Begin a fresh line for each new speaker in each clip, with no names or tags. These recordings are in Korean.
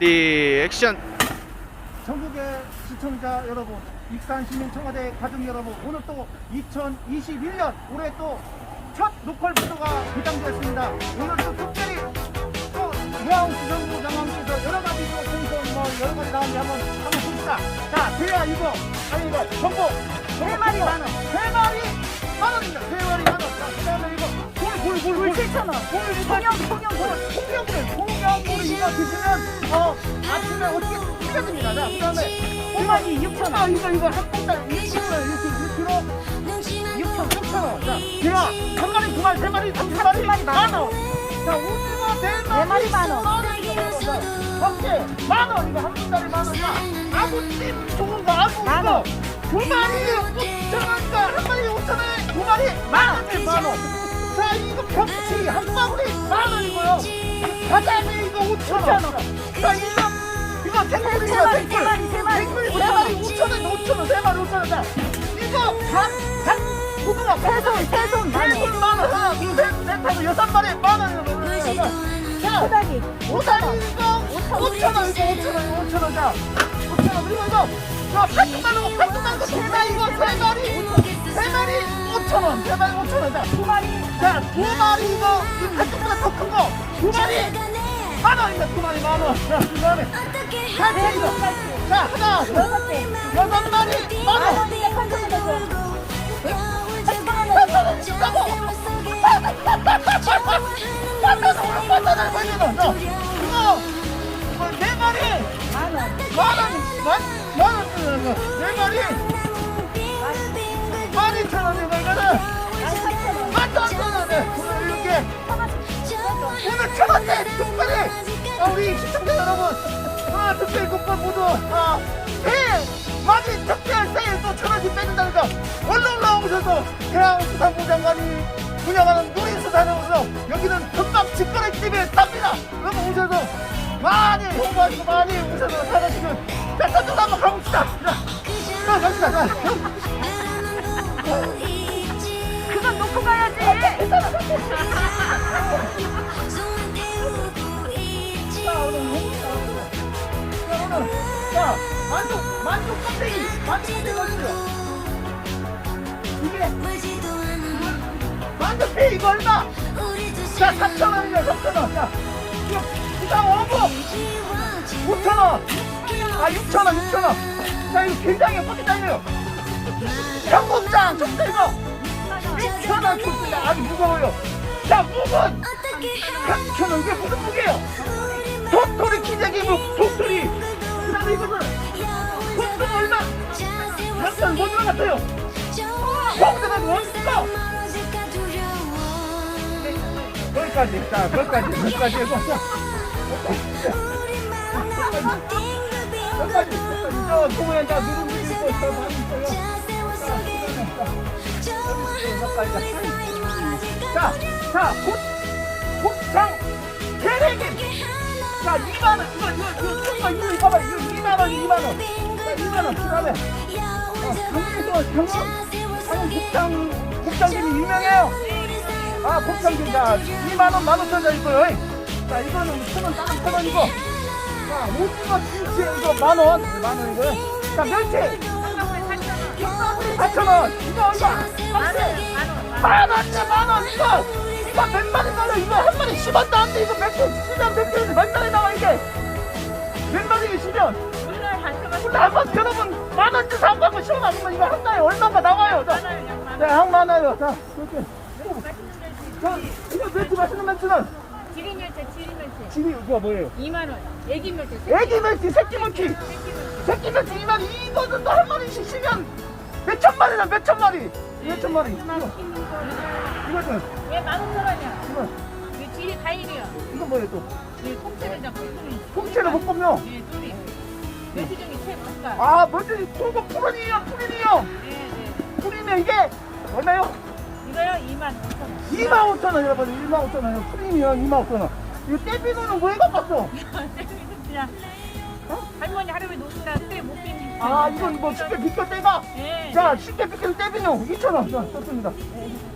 리 액션
전국의 시청자 여러분, 익산 시민 청와대 가족 여러분, 오늘 또 2021년 올해 또 첫 로컬 부도가 개장되었습니다. 오늘 또 특별히 또 해양수 정부 장관께서 여러 가지 또 공천 뭐 여러 가지 나오는데 한번 한번 봅시다. 자, 대야 이거 아니 이거 전복 세 마리 만 원, 세 마리 굴굴굴굴 7천 원. 굴 통영 통영 굴 통영굴 통영굴 이거 드시면 어 아침에 어떻게 찢어집니다. 자, 그다음에 꼬마지 6천 원. 이거 이거 한 봉다리 6천 원 이렇게 1kg 6천 6천 원. 자, 제가 한 마리 두 마리 세 마리 삼 마리 만 원. 자, 오징어 네 마리 만 원. 어깨 만 원. 이거 한 봉다리 만 원. 자, 아구찜 좋은 거 아구 이거 두 마리 5천 원. 자, 한 마리 5천 원. 두 마리 만 원에 만 원. 자, 이거 벽치 한 바구리 만 원이고요. 가자미 이거 5천 원. 자, 이거 이거
마리,
탱글.
세 마리, 세 마리.
탱글 세 마리 5천 원, 5천 원, 세 마리 5천 원. 자, 이거 간, 간, 고등어 세손, 세손 만 원. 세손 만 원. 넷, 다섯, 여섯 마리 만 원. 자,
호다기.
오다리 이거 5천 원, 이거 5천 원, 5천 원. 자, 5천 원. 그리고 이거 저 팔뚝만 원, 팔뚝만 거세 마리 이거 세 마리, 세 마리 5천 원, 세 마리 5천 원. 자, 두 마리. 자, 두 마리 이거 이 팔뚝보다 더 큰 거 두 마리 만 원입니다. 두 마리 만 원. 자, 그다음에 갈치 이거. 자, 하나, 둘,
여섯 개.
여섯 마리 만 원. 네 마리
만 원.
만 원만만원네 마리 만천 원에 오늘 이렇게. 오늘 첫 번째 특별히 아, 우리 시청자 여러분. 아, 특별히 국밥 모두. 아, 예, 많이 특별 세일 또 천원씩 빼준다니까 얼른 올라오셔서 그랑 수산부 장관이 운영하는 누리수산에 오서 여기는 금방 직거래 집에 삽니다. 여러분 오셔서 많이 홍보하시고 많이 오셔서 사가시면 자 저쪽으로 한번 가봅시다. 자, 자 갑시다 자
놓고 가야지.
자, 오늘 자, 만족, 만족 껍데기, 만족 껍데기 얼마요? 이게 만족 배 이거 얼마? 자, 4천 원이네, 4천 원. 자, 이거 부당 어묵 5천 원. 아, 6천 원, 6천 원. 자, 이거 굉장히 포기장이에요. 청국장, 좀 이거 6 천원 줬습니다. 아주 무거워요. 자, 묵은 3천 원. 이게 무슨 묵이에요? 도토리 기저귀 묵, 도토리. 그 다음에 이거는 묵은 얼마? 한번 뭐 들어갔어요? 거기다가 원수가 거기까지. 자, 거기까지. 거기까지 해서. 여기까지. 저 부모님 다 누룽지 있고 저 많이 있어요. 자, 자, 곱, 곱창 계래김. 자, 2만 원. 이거 이거 이거 이거 이거 봐봐. 이거 2만 원, 2만 원. 자, 2만 원. 그다음에 어, 곱창 곱창김이 유명해요. 아, 곱창김 자, 2만 원, 1만 5천 원 있고요. 자, 이거는 천 원, 다른 천 원이고. 자, 오징어 김치 이거 만 원, 만 원이고요. 자, 멸치 4천 원. 이거 얼마? 만 원째 만 원. 이거 이거 몇 마리 나와? 이거 한 마리 10원도 안 돼. 이거 몇 개, 시면 몇 개, 몇 마리 나와 이게? 몇 마리 시면? 한번 여러분 만 원째 사고 한번 시원하면 이거 한 달에 얼마가 나와요? 자, 네, 한 많아요. 자, 이렇게. 자, 이거 멸치 맛있는 멸치는
지리 멸치, 지리 멸치.
지금 이거 뭐예요?
2만 원. 애기 멸치.
애기 멸치, 새끼 멸치. 새끼 멸치 2마리 이거는 또 한 마리씩 시면 몇천 마리나 몇천 마리. 몇천 마리. 이거, 이거는
얘만 오천 원이야.
이거
이 지리 다일이야.
이거 뭐예요 또?
이 통째로 잡고 이
통째로 못 뽑냐?
예, 둘이. 멸치 중에 최고가.
아, 먼저 통고 푸른이요, 푸른이요.
네, 네.
푸른이면 이게 얼마요?
이거요 2만 5천 원.
2만 5천 원 여러분, 2만 5천 원. 푸른이요, 2만 5천 원. 이거 떼비누는 왜 갚았어?
그냥 할머니 하루에 노신다 그때 못 비니.
아, 이건 뭐 쉽게 비껴 떼가?
예.
자, 쉽게 비껴 떼비누 2천 원. 자, 썼습니다.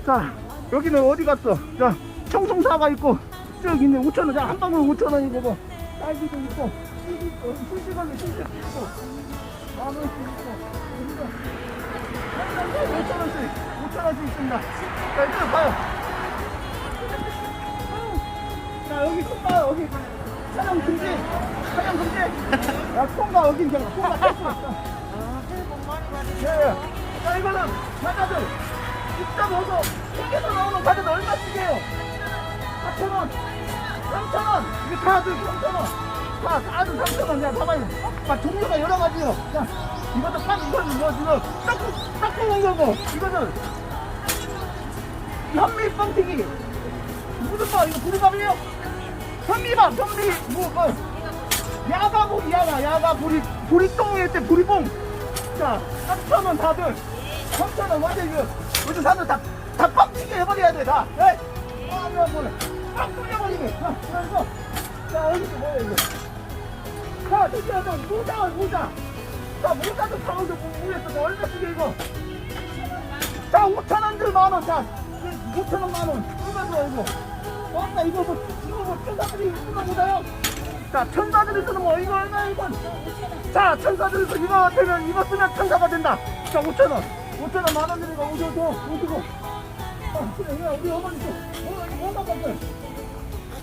자, 여기는 어디 갔어? 자, 청송사가 있고, 저기 있네, 5천 원. 자, 한 방울 5천 원이고, 뭐, 딸기도 있고, 어, 실시간 있고 만 원씩 있고 여기가 오천 원씩 오천 원씩 있습니다. 자 이쪽 봐요. 자 여기 통과 여기 촬영 금지! 촬영 금지. 야 통과 여기 이제 통과 할 수가 없어. 예, 예. 자 이거는 과자들. 입장 오서 세개서 나오는 과자들. 얼마씩이에요? 4,000원. 3,000원. 이게 다들 3,000원. 다 아주 3,000원. 그냥 봐봐요 막 종류가 여러 가지요. 자 이것도 판 이거는 뭐 지금 떡국 떡국 온 거고 이거는. 현미 뻥튀기. 무슨 밥 이거 부르밥이에요? 현미밥 현미 뭐 뭐. 야가 보리 야가 보리 보리똥 일 때 보리봉 자 3,000원 다들 3,000원 완전 이거 요즘 사람들 다, 다 빡치게 해버려야 돼 다. 에 아, 이거 뭐래. 빡 뿌려버리게. 자, 그래서 자, 여기 또 뭐야 이거. 자, 드디어 또 모자, 모자. 자, 모자도 사오죠. 모르겠어. 얼마씩이야 이거. 자, 5,000원들 만 원. 자, 5,000원 만 원. 얼마 좋아 이거. 왔다 이거 뭐 이거 뭐 천사들이 쓰는 거다요. 자, 천사들이 쓰는 거 이거 얼마 이거. 자, 천사들이 쓰 이거 되면 이거 쓰면 천사가 된다. 자, 5,000원. 5,000원 만 원들이가 오셔도 오시고. 어, 그래, 우리 어머니 또, 뭐, 이거 먹어요?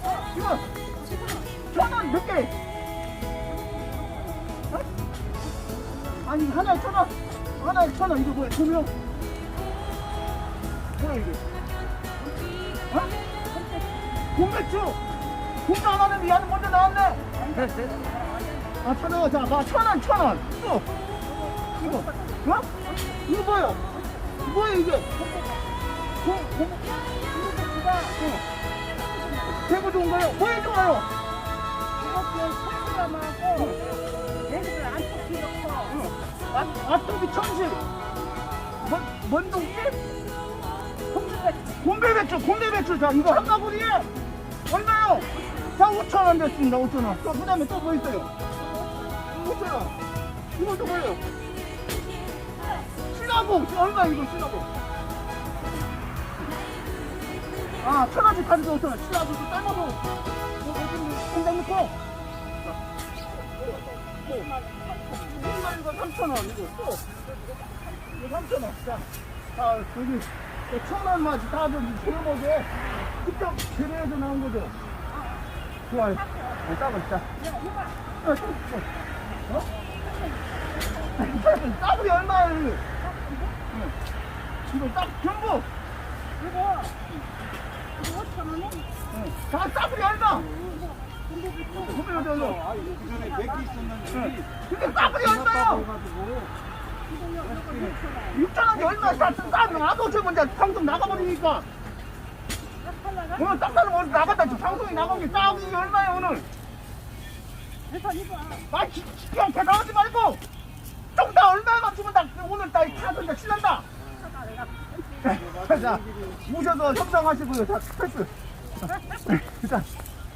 어, 이거, 천원 몇 개? 어? 아니, 하나에 천 원. 하나에 천 원. 이거 뭐야, 두 명? 뭐야, 이게? 어? 공배추! 공도 안 하는 미안은 먼저 나왔네! 아, 천 원, 자, 봐, 천 원, 천 원. 또, 이거, 어? 이거 뭐야? 뭐야, 이게? 공, 공, 어. 대구 좋은 거요? 뭐에 좋아요? 아, 아토비 천실. 뭔, 뭔 동지? 곰배배추, 곰배배추. 자, 이거 한 바구니에 얼마요? 자, 5천 원 됐습니다, 5천 원. 또, 그 다음에 또 뭐 있어요? 5천 원. 이것도 뭐예요? 신화복. 얼마 이거 신화복? 아, 천 원씩 가져서 5천 원. 신화복도 삶아서. 이거 여기 공장 넣고. 이거 이거 3,000원 이거 또 이거 3,000원 자, 아 여기 천원만 다들 골목에 직접 재래에서 나온 거죠 좋아요 어, 따고 있다 어. 어? 따블이 얼마예요 이거 응. 이거 따 전부 응. 다 따블이 얼마 얼마
아, 이거 그 전에 몇개 있었는데
근데 따블이 얼마요? 6천 원이 얼마 쌌어? 싸면 아도 저 먼저 방송 나가버리니까 오늘 딱 사는 오늘 나갔다 지금 방송이 나간 게 싸우기 얼마야 오늘? 아 기- 대답하지 말고! 좀다 얼마만 주면 다 오늘 다 타선다 신난다! 자 오셔서 협상하시고요. 자 스트레스. 자,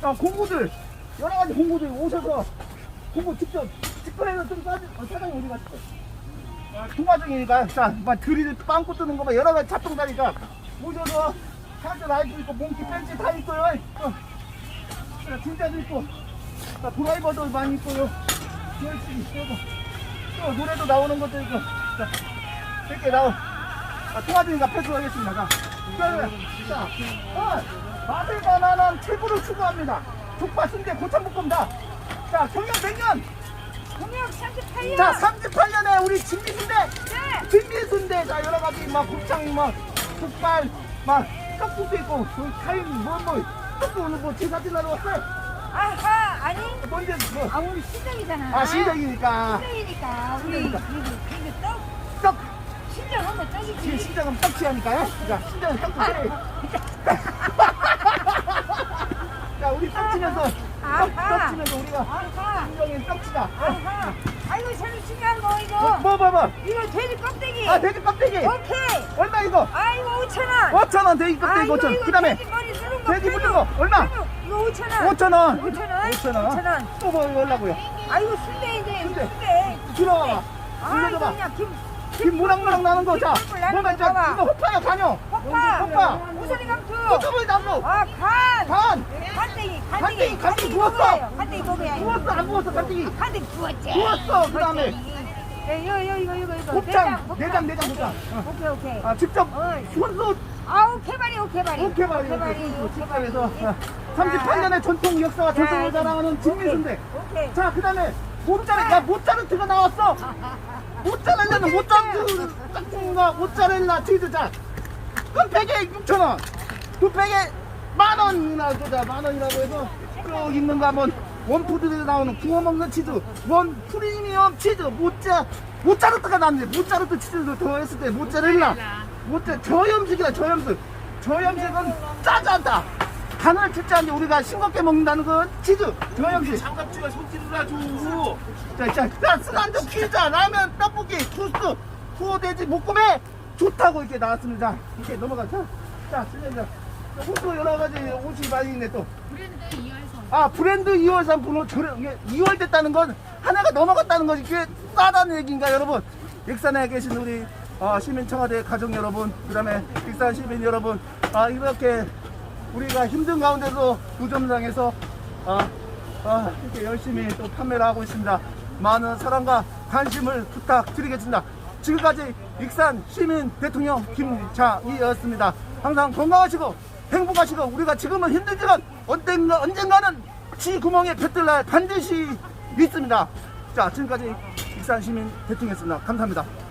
자 공부들. 여러 가지 공부들 오셔서 공부 직접 직권해서 좀 따지 어, 사장님 어디 갔어? 아, 통화 중이니까 자, 막 드릴 빵꾸 뜨는 거막 여러 가지 잡동사니까 오셔서 차들 라이프 있고 몽키 벤치 다 있고요. 어. 자, 진짜도 있고 자, 드라이버도 많이 있고요. 열심히 있고 또 노래도 나오는 것도 있고 자, 이렇게 나오. 아, 통화중이니까 패스하겠습니다. 자, 자, 자, 어, 맛을 가난한 최고를 추구합니다. 족발 순대 고창볶음 다. 자, 경력 몇 년?
공약 38년.
자, 38년에 우리 진미순대,
네.
진미순대, 자, 여러 가지, 막, 곱창, 막, 족발, 막, 떡국도 있고, 그 타임, 뭐, 뭐, 오늘 뭐, 제사 지나러 왔어요?
아하 아니.
뭔데, 뭐,
아 우리 시장이잖아.
아, 시댁이니까.
시장이니까 우리
시장이니까.
이거 이거 떡
떡,
신장하면
지금
떡이지.
신장은 떡치하니까요. 자, 신장은 떡국 해. 자, 우리 떡치면서, 떡,
아하.
떡치면서 우리가,
아하
신장에 떡치다.
아하. 제일 중요한 거
뭐,
이거.
뭐, 뭐, 뭐.
이거 돼지 껍데기.
아, 돼지 껍데기.
오케이.
얼마 이거?
아이고 5천 원.
5천 원 돼지 껍데기 5천원. 그 다음에,
돼지 머리 누른 거.
돼지 얼마?
이거 5천 원.
5천 원.
5천 원.
5천 원.
5천 원.
또 뭐, 하려고요?
아이고 순대 이제
순대.
순대.
들어와 봐.
아 이거. 그냥 김
김 모락모락 나는 거. 자,
나는 거
자,
봐봐.
이거 호파야, 간요.
호파.
호파.
우선이 감투.
호수물 나무.
아, 간.
간.
간땡이,
간땡이,
간땡이. 먹어요. 간땡이 먹어야
구웠어, 안 구웠어, 깜짝이.
간땡이 구웠지.
구웠어, 그 다음에.
예, 이거, 이거, 이거, 이거, 이거.
곱창. 내장, 내장, 곱창. 어.
오케이, 오케이.
아, 직접
어이.
손수
아우, 개발이, 오, 개발이.
오케바리
개발이, 오.
직접해서 38년의 전통 역사와 전통을
자,
자랑하는 진미수인데
오케이.
자 그 다음에 모짜렐라 야 모짜르트가 나왔어 모짜렐라는 모짜르트 짝퉁과 모짜렐라 치즈 자한 팩에 6천원. 두 팩에 만원 이나 주자 만원이라고 해서 쭉 있는 거 한번 원푸드에서 나오는 구워 먹는 치즈. 원 프리미엄 치즈. 모짜 모짜르트가 나왔는데 모짜르트 치즈를 더했을 때 모짜렐라. 모짜 저염식이다 저염식. 저염식은 짜지 않다 간을 않게 우리가 싱겁게 먹는다는 건 치즈 저염식
장갑주가 손질을 아주
자, 자, 자, 술한잔 피자, 라면, 떡볶이, 토스트, 후어돼지, 볶음에 좋다고 이렇게 나왔습니다. 이렇게 넘어가자. 자, 슬래자. 옷도 여러 가지 옷이 많이 있네 또. 브랜드 2월산. 아, 브랜드 2월산 분호 저렴, 이게 2월 됐다는 건 하나가 넘어갔다는 것이 이게 싸다는 얘기인가, 여러분? 익산에 계신 우리 어, 시민 청와대 가족 여러분, 그 다음에 익산 시민 여러분, 아, 이렇게 우리가 힘든 가운데도 부점상에서 아, 아, 이렇게 열심히 또 판매를 하고 있습니다. 많은 사랑과 관심을 부탁드리겠습니다. 지금까지 익산 시민 대통령 김장이었습니다. 항상 건강하시고 행복하시고 우리가 지금은 힘들지만 언젠가, 언젠가는 지 구멍에 뱉을 날 반드시 있습니다. 자, 지금까지 익산 시민 대통령이었습니다. 감사합니다.